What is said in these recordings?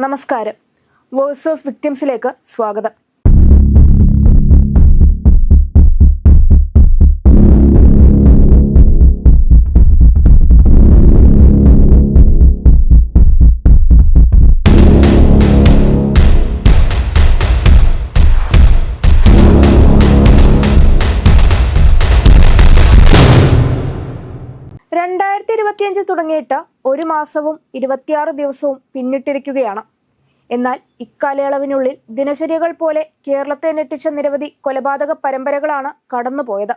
നമസ്കാരം. Voice of വിക്ടിംസിലേക്ക് സ്വാഗതം. ഇരുപത്തിയഞ്ച് തുടങ്ങിയിട്ട് ഒരു മാസവും ഇരുപത്തിയാറ് ദിവസവും പിന്നിട്ടിരിക്കുകയാണ്. എന്നാൽ ഇക്കാലയളവിനുള്ളിൽ ദിനചര്യകൾ പോലെ കേരളത്തെ ഞെട്ടിച്ച നിരവധി കൊലപാതക പരമ്പരകളാണ് കടന്നുപോയത്.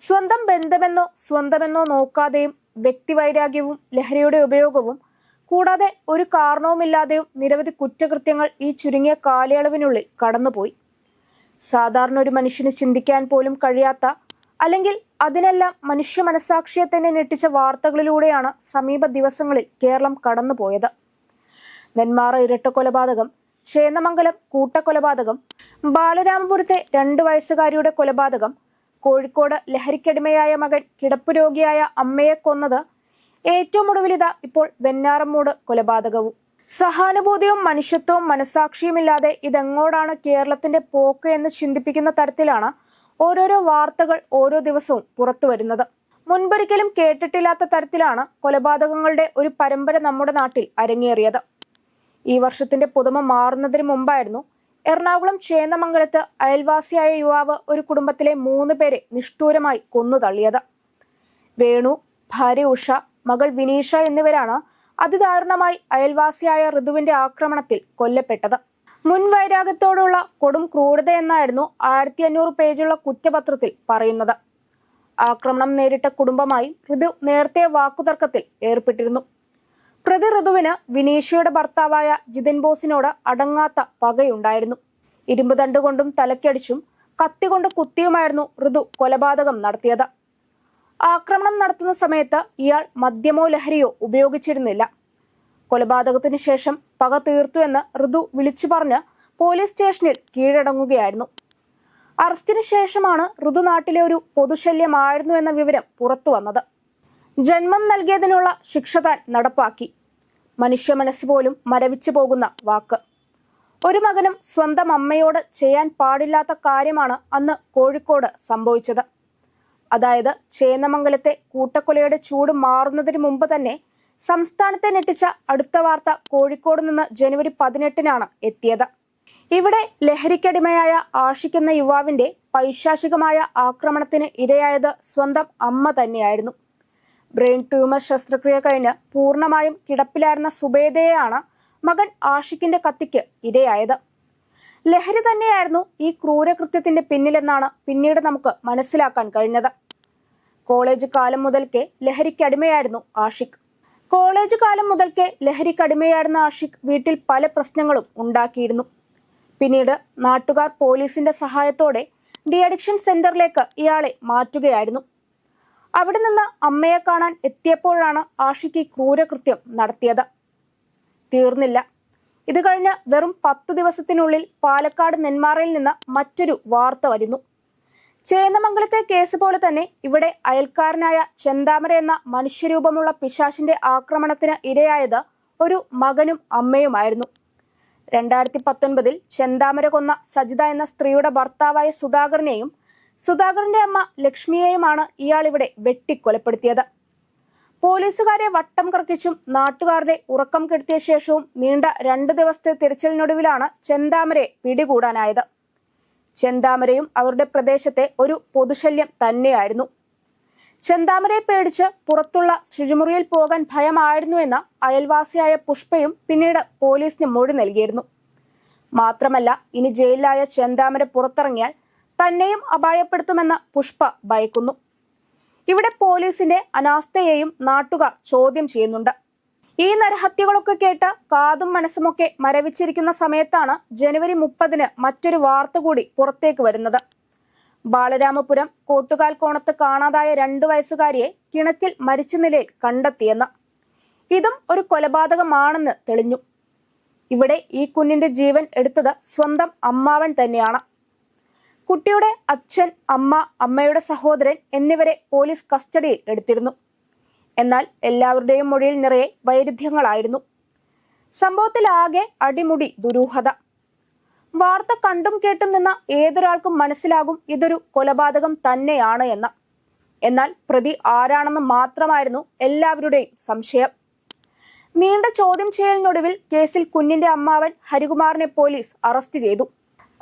സ്വന്തം ബന്ധമെന്നോ സ്വന്തമെന്നോ നോക്കാതെയും വ്യക്തിവൈരാഗ്യവും ലഹരിയുടെ ഉപയോഗവും കൂടാതെ ഒരു കാരണവുമില്ലാതെയും നിരവധി കുറ്റകൃത്യങ്ങൾ ഈ ചുരുങ്ങിയ കാലയളവിനുള്ളിൽ കടന്നുപോയി. സാധാരണ ഒരു മനുഷ്യന് ചിന്തിക്കാൻ പോലും കഴിയാത്ത അല്ലെങ്കിൽ അതിനെല്ലാം മനുഷ്യ മനസാക്ഷിയെ തന്നെ ഞെട്ടിച്ച വാർത്തകളിലൂടെയാണ് സമീപ ദിവസങ്ങളിൽ കേരളം കടന്നുപോയത്. നെന്മാറ ഇരട്ടക്കൊലപാതകം ചേന്നമംഗലം കൂട്ടക്കൊലപാതകം ബാലരാമപുരത്തെ രണ്ട് വയസ്സുകാരിയുടെ കൊലപാതകം കോഴിക്കോട് ലഹരിക്കടിമയായ മകൻ കിടപ്പ് രോഗിയായ അമ്മയെ കൊന്നത് ഏറ്റവും ഒടുവിലിത ഇപ്പോൾ വെഞ്ഞാറമ്മൂട് കൊലപാതകവും. സഹാനുഭൂതിയും മനുഷ്യത്വവും മനസാക്ഷിയുമില്ലാതെ ഇതെങ്ങോടാണ് കേരളത്തിന്റെ പോക്ക് എന്ന് ചിന്തിപ്പിക്കുന്ന തരത്തിലാണ് ഓരോരോ വാർത്തകൾ ഓരോ ദിവസവും പുറത്തു വരുന്നത്. മുൻപൊരിക്കലും കേട്ടിട്ടില്ലാത്ത തരത്തിലാണ് കൊലപാതകങ്ങളുടെ ഒരു പരമ്പര നമ്മുടെ നാട്ടിൽ അരങ്ങേറിയത്. ഈ വർഷത്തിന്റെ പുതുമ മാറുന്നതിന് മുമ്പായിരുന്നു എറണാകുളം ചേന്നമംഗലത്ത് അയൽവാസിയായ യുവാവ് ഒരു കുടുംബത്തിലെ മൂന്ന് പേരെ നിഷ്ഠൂരമായി കൊന്നു തള്ളിയത് വേണു ഭാര്യ ഉഷ മകൾ വിനീഷ എന്നിവരാണ് അതിദാരുണമായി അയൽവാസിയായ ഋതുവിന്റെ ആക്രമണത്തിൽ കൊല്ലപ്പെട്ടത്. മുൻവൈരാഗ്യത്തോടുള്ള കൊടും ക്രൂരത എന്നായിരുന്നു ആയിരത്തി അഞ്ഞൂറ് പേജുള്ള കുറ്റപത്രത്തിൽ പറയുന്നത്. ആക്രമണം നേരിട്ട കുടുംബമായി ഋതു നേരത്തെ വാക്കുതർക്കത്തിൽ ഏർപ്പെട്ടിരുന്നു. പ്രതി ഋതുവിന് വിനീഷയുടെ ഭർത്താവായ ജിതിൻ ബോസിനോട് അടങ്ങാത്ത പകയുണ്ടായിരുന്നു. ഇരുമ്പ് തണ്ടുകൊണ്ടും തലക്കടിച്ചും കത്തികൊണ്ട് കുത്തിയുമായിരുന്നു ഋതു കൊലപാതകം നടത്തിയത്. ആക്രമണം നടത്തുന്ന സമയത്ത് ഇയാൾ മദ്യമോ ലഹരിയോ ഉപയോഗിച്ചിരുന്നില്ല. കൊലപാതകത്തിന് ശേഷം പക തീർത്തു എന്ന് ഋതു വിളിച്ചു പറഞ്ഞ് പോലീസ് സ്റ്റേഷനിൽ കീഴടങ്ങുകയായിരുന്നു. അറസ്റ്റിന് ശേഷമാണ് ഋതു നാട്ടിലെ ഒരു പൊതുശല്യമായിരുന്നു എന്ന വിവരം പുറത്തു വന്നത്. ജന്മം നൽകിയതിനുള്ള ശിക്ഷ താൻ നടപ്പാക്കി. മനുഷ്യ മനസ്സ് പോലും മരവിച്ചു പോകുന്ന വാക്ക്. ഒരു മകനും സ്വന്തം അമ്മയോട് ചെയ്യാൻ പാടില്ലാത്ത കാര്യമാണ് അന്ന് കോഴിക്കോട് സംഭവിച്ചത്. അതായത് ചേന്നമംഗലത്തെ കൂട്ടക്കൊലയുടെ ചൂട് മാറുന്നതിന് മുമ്പ് തന്നെ സംസ്ഥാനത്തെ ഞെട്ടിച്ച അടുത്ത വാർത്ത കോഴിക്കോട് നിന്ന് ജനുവരി പതിനെട്ടിനാണ് എത്തിയത്. ഇവിടെ ലഹരിക്കടിമയായ ആഷിക് എന്ന യുവാവിന്റെ പൈശാചികമായ ആക്രമണത്തിന് ഇരയായത് സ്വന്തം അമ്മ തന്നെയായിരുന്നു. ബ്രെയിൻ ട്യൂമർ ശസ്ത്രക്രിയ കഴിഞ്ഞ് പൂർണമായും കിടപ്പിലായിരുന്ന സുബേദയെയാണ് മകൻ ആഷിക്കിന്റെ കത്തിക്ക് ഇരയായത്. ലഹരി തന്നെയായിരുന്നു ഈ ക്രൂരകൃത്യത്തിന്റെ പിന്നിലെന്നാണ് പിന്നീട് നമുക്ക് മനസ്സിലാക്കാൻ കഴിഞ്ഞത്. കോളേജ് കാലം മുതൽക്കേ ലഹരിക്കടിമയായിരുന്നു ആഷിഖ് കോളേജ് കാലം മുതൽക്കേ ലഹരിക്കടിമയായിരുന്ന ആഷിഖ് വീട്ടിൽ പല പ്രശ്നങ്ങളും ഉണ്ടാക്കിയിരുന്നു. പിന്നീട് നാട്ടുകാർ പോലീസിന്റെ സഹായത്തോടെ ഡി അഡിക്ഷൻ സെന്ററിലേക്ക് ഇയാളെ മാറ്റുകയായിരുന്നു. അവിടെ നിന്ന് അമ്മയെ കാണാൻ എത്തിയപ്പോഴാണ് ആഷിഖ് ഈ ക്രൂരകൃത്യം നടത്തിയത്. തീർന്നില്ല. ഇത് കഴിഞ്ഞ് വെറും പത്ത് ദിവസത്തിനുള്ളിൽ പാലക്കാട് നെന്മാറയിൽ നിന്ന് മറ്റൊരു വാർത്ത വരുന്നു. ചേന്നമംഗലത്തെ കേസ് പോലെ തന്നെ ഇവിടെ അയൽക്കാരനായ ചെന്താമര എന്ന മനുഷ്യരൂപമുള്ള പിശാശിന്റെ ആക്രമണത്തിന് ഇരയായത് ഒരു മകനും അമ്മയുമായിരുന്നു. രണ്ടായിരത്തി പത്തൊൻപതിൽ ചെന്താമര കൊന്ന സജിത എന്ന സ്ത്രീയുടെ ഭർത്താവായ സുധാകരനെയും സുധാകരന്റെ അമ്മ ലക്ഷ്മിയെയുമാണ് ഇയാൾ ഇവിടെ വെട്ടിക്കൊലപ്പെടുത്തിയത്. പോലീസുകാരെ വട്ടം കറക്കിച്ചും നാട്ടുകാരുടെ ഉറക്കം കെടുത്തിയ ശേഷവും നീണ്ട രണ്ട് ദിവസത്തെ തിരച്ചിലിനൊടുവിലാണ് ചെന്താമരെ പിടികൂടാനായത്. ചെന്താമരയും അവരുടെ പ്രദേശത്തെ ഒരു പൊതുശല്യം തന്നെയായിരുന്നു. ചെന്താമരയെ പേടിച്ച് പുറത്തുള്ള ശുചിമുറിയിൽ പോകാൻ ഭയമായിരുന്നു എന്ന അയൽവാസിയായ പുഷ്പയും പിന്നീട് പോലീസിന് മൊഴി നൽകിയിരുന്നു. മാത്രമല്ല ഇനി ജയിലിലായ ചെന്താമര പുറത്തിറങ്ങിയാൽ തന്നെയും അപായപ്പെടുത്തുമെന്ന് പുഷ്പ ഭയക്കുന്നു. ഇവിടെ പോലീസിന്റെ അനാസ്ഥയെയും നാട്ടുകാർ ചോദ്യം ചെയ്യുന്നുണ്ട്. ഈ നരഹത്യകളൊക്കെ കേട്ട് കാതും മനസ്സുമൊക്കെ മരവിച്ചിരിക്കുന്ന സമയത്താണ് ജനുവരി മുപ്പതിന് മറ്റൊരു വാർത്ത കൂടി പുറത്തേക്ക് വരുന്നത്. ബാലരാമപുരം കോട്ടുകാൽ കോണത്ത് കാണാതായ രണ്ടു വയസ്സുകാരിയെ കിണറ്റിൽ മരിച്ച നിലയിൽ കണ്ടെത്തിയെന്ന്. ഇതും ഒരു കൊലപാതകമാണെന്ന് തെളിഞ്ഞു. ഇവിടെ ഈ കുഞ്ഞിന്റെ ജീവൻ എടുത്തത് സ്വന്തം അമ്മാവൻ തന്നെയാണ്. കുട്ടിയുടെ അച്ഛൻ അമ്മ അമ്മയുടെ സഹോദരൻ എന്നിവരെ പോലീസ് കസ്റ്റഡിയിൽ എടുത്തിരുന്നു. എന്നാൽ എല്ലാവരുടെയും മൊഴിയിൽ നിറയെ വൈരുദ്ധ്യങ്ങളായിരുന്നു. സംഭവത്തിലാകെ അടിമുടി ദുരൂഹത. വാർത്ത കണ്ടും കേട്ടും നിന്ന ഏതൊരാൾക്കും മനസ്സിലാകും ഇതൊരു കൊലപാതകം തന്നെയാണ് എന്ന്. എന്നാൽ പ്രതി ആരാണെന്ന് മാത്രമായിരുന്നു എല്ലാവരുടെയും സംശയം. നീണ്ട ചോദ്യം ചെയ്യലിനൊടുവിൽ കേസിൽ കുഞ്ഞിന്റെ അമ്മാവൻ ഹരികുമാറിനെ പോലീസ് അറസ്റ്റ് ചെയ്തു.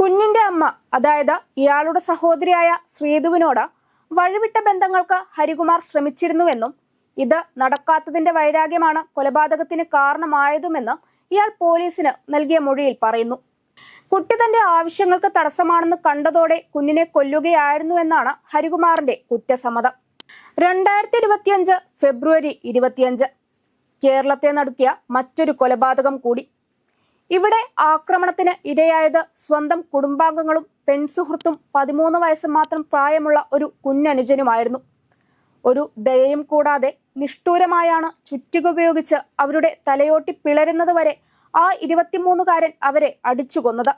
കുഞ്ഞിന്റെ അമ്മ അതായത് ഇയാളുടെ സഹോദരിയായ ശ്രീധുവിനോട് വഴിവിട്ട ബന്ധങ്ങൾക്ക് ഹരികുമാർ ശ്രമിച്ചിരുന്നുവെന്നും ഇത് നടക്കാത്തതിന്റെ വൈരാഗ്യമാണ് കൊലപാതകത്തിന് കാരണമായതുമെന്ന് ഇയാൾ പോലീസിന് നൽകിയ മൊഴിയിൽ പറയുന്നു. കുട്ടി തന്റെ ആവശ്യങ്ങൾക്ക് തടസ്സമാണെന്ന് കണ്ടതോടെ കുഞ്ഞിനെ കൊല്ലുകയായിരുന്നു എന്നാണ് ഹരികുമാറിന്റെ കുറ്റസമ്മതം. രണ്ടായിരത്തി ഇരുപത്തിയഞ്ച് ഫെബ്രുവരി ഇരുപത്തിയഞ്ച്. കേരളത്തെ നടുക്കിയ മറ്റൊരു കൊലപാതകം കൂടി. ഇവിടെ ആക്രമണത്തിന് ഇരയായത് സ്വന്തം കുടുംബാംഗങ്ങളും പെൺസുഹൃത്തും പതിമൂന്ന് വയസ്സ് മാത്രം പ്രായമുള്ള ഒരു കുഞ്ഞനുജനുമായിരുന്നു. ഒരു ദയയും കൂടാതെ നിഷ്ഠൂരമായാണ് ചുറ്റിക ഉപയോഗിച്ച് അവരുടെ തലയോട്ടി പിളരുന്നത് വരെ ആ ഇരുപത്തിമൂന്നുകാരൻ അവരെ അടിച്ചു കൊന്നത്.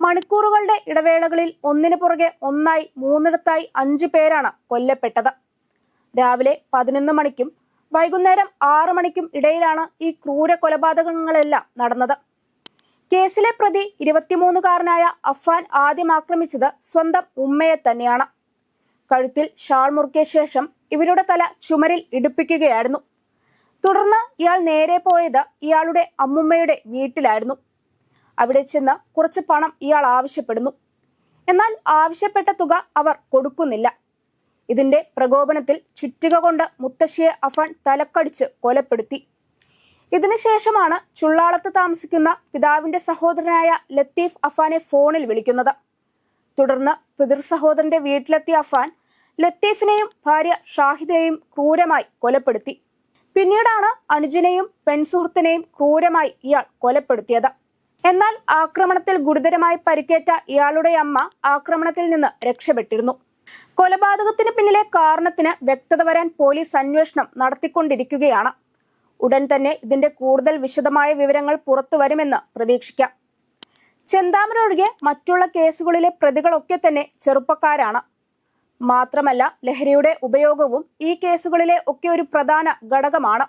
മണിക്കൂറുകളുടെ ഇടവേളകളിൽ ഒന്നിനു പുറകെ ഒന്നായി മൂന്നിടത്തായി അഞ്ചു പേരാണ് കൊല്ലപ്പെട്ടത്. രാവിലെ പതിനൊന്ന് മണിക്കും വൈകുന്നേരം ആറു മണിക്കും ഇടയിലാണ് ഈ ക്രൂര കൊലപാതകങ്ങളെല്ലാം നടന്നത്. കേസിലെ പ്രതി ഇരുപത്തിമൂന്നുകാരനായ അഫാൻ ആദ്യം ആക്രമിച്ചത് സ്വന്തം ഉമ്മയെ തന്നെയാണ്. കഴുത്തിൽ ഷാൾ മുറുക്കിയ ശേഷം ഇവരുടെ തല ചുമരിൽ ഇടിപ്പിക്കുകയായിരുന്നു. തുടർന്ന് ഇയാൾ നേരെ പോയത് ഇയാളുടെ അമ്മുമ്മയുടെ വീട്ടിലായിരുന്നു. അവിടെ ചെന്ന് കുറച്ച് പണം ഇയാൾ ആവശ്യപ്പെടുന്നു. എന്നാൽ ആവശ്യപ്പെട്ട തുക അവർ കൊടുക്കുന്നില്ല. ഇതിന്റെ പ്രകോപനത്തിൽ ചുറ്റുക കൊണ്ട് മുത്തശ്ശിയെ അഫാൻ തലക്കടിച്ച് കൊലപ്പെടുത്തി. ഇതിനുശേഷമാണ് ചുള്ളാളത്ത് താമസിക്കുന്ന പിതാവിന്റെ സഹോദരനായ ലത്തീഫ് അഫാനെ ഫോണിൽ വിളിക്കുന്നത്. തുടർന്ന് പിതൃ സഹോദരന്റെ വീട്ടിലെത്തിയ അഫാൻ ലത്തീഫിനെയും ഭാര്യ ഷാഹിദയെയും ക്രൂരമായി കൊലപ്പെടുത്തി. പിന്നീടാണ് അനുജനെയും പെൺസുഹൃത്തിനെയും ക്രൂരമായി ഇയാൾ കൊലപ്പെടുത്തിയത്. എന്നാൽ ആക്രമണത്തിൽ ഗുരുതരമായി പരിക്കേറ്റ ഇയാളുടെ അമ്മ ആക്രമണത്തിൽ നിന്ന് രക്ഷപ്പെട്ടിരുന്നു. കൊലപാതകത്തിന് പിന്നിലെ കാരണത്തിന് വ്യക്തത വരാൻ പോലീസ് അന്വേഷണം നടത്തിക്കൊണ്ടിരിക്കുകയാണ്. ഉടൻ തന്നെ ഇതിന്റെ കൂടുതൽ വിശദമായ വിവരങ്ങൾ പുറത്തു വരുമെന്ന് പ്രതീക്ഷിക്കാം. ചെന്താമര ഒഴികെ മറ്റുള്ള കേസുകളിലെ പ്രതികളൊക്കെ തന്നെ ചെറുപ്പക്കാരാണ്. മാത്രമല്ല ലഹരിയുടെ ഉപയോഗവും ഈ കേസുകളിലെ ഒക്കെ ഒരു പ്രധാന ഘടകമാണ്.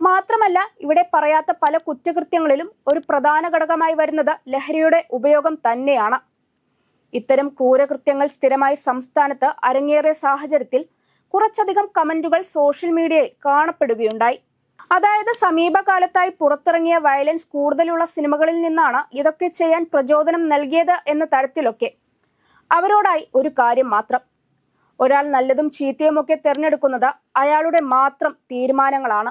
മാത്രമല്ല ഇവിടെ പറയാത്ത പല കുറ്റകൃത്യങ്ങളിലും ഒരു പ്രധാന ഘടകമായി വരുന്നത് ലഹരിയുടെ ഉപയോഗം തന്നെയാണ്. ഇത്തരം ക്രൂരകൃത്യങ്ങൾ സ്ഥിരമായി സംസ്ഥാനത്ത് അരങ്ങേറിയ സാഹചര്യത്തിൽ കുറച്ചധികം കമന്റുകൾ സോഷ്യൽ മീഡിയയിൽ കാണപ്പെടുകയുണ്ടായി. അതായത് സമീപകാലത്തായി പുറത്തിറങ്ങിയ വയലൻസ് കൂടുതലുള്ള സിനിമകളിൽ നിന്നാണ് ഇതൊക്കെ ചെയ്യാൻ പ്രചോദനം നൽകിയത് എന്ന തരത്തിലൊക്കെ. അവരോടായി ഒരു കാര്യം മാത്രം. ഒരാൾ നല്ലതും ചീത്തയുമൊക്കെ തിരഞ്ഞെടുക്കുന്നത് അയാളുടെ മാത്രം തീരുമാനങ്ങളാണ്.